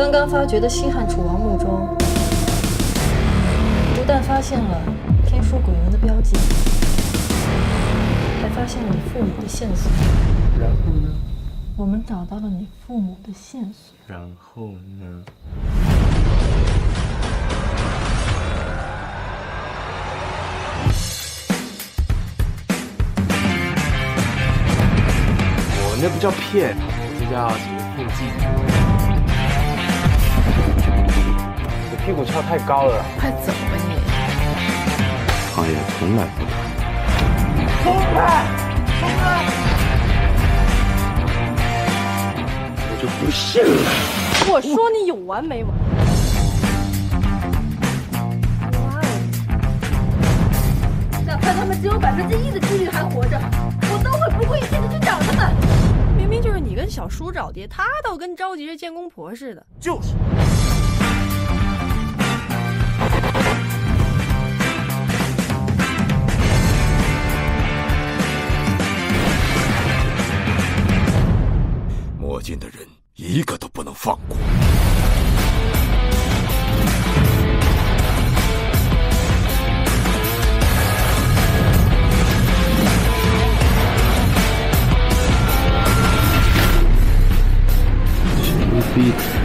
刚刚发掘的西汉楚王墓中，不但发现了天书鬼纹的标记，还发现了你父母的线索。然后呢？我们找到了你父母的线索。然后呢？我那不叫骗，这叫什么腹肌？你屁股翘太高了。快走吧你！他也从来不松开，松开。我就不信了。我说你有完没完？哪怕他们只有百分之一的几率还活着，我都会不顾一切的去找他们。明明就是你跟小叔找爹，他倒跟着急着见公婆似的。就是。墨镜的人，一个都不能放过。去逼。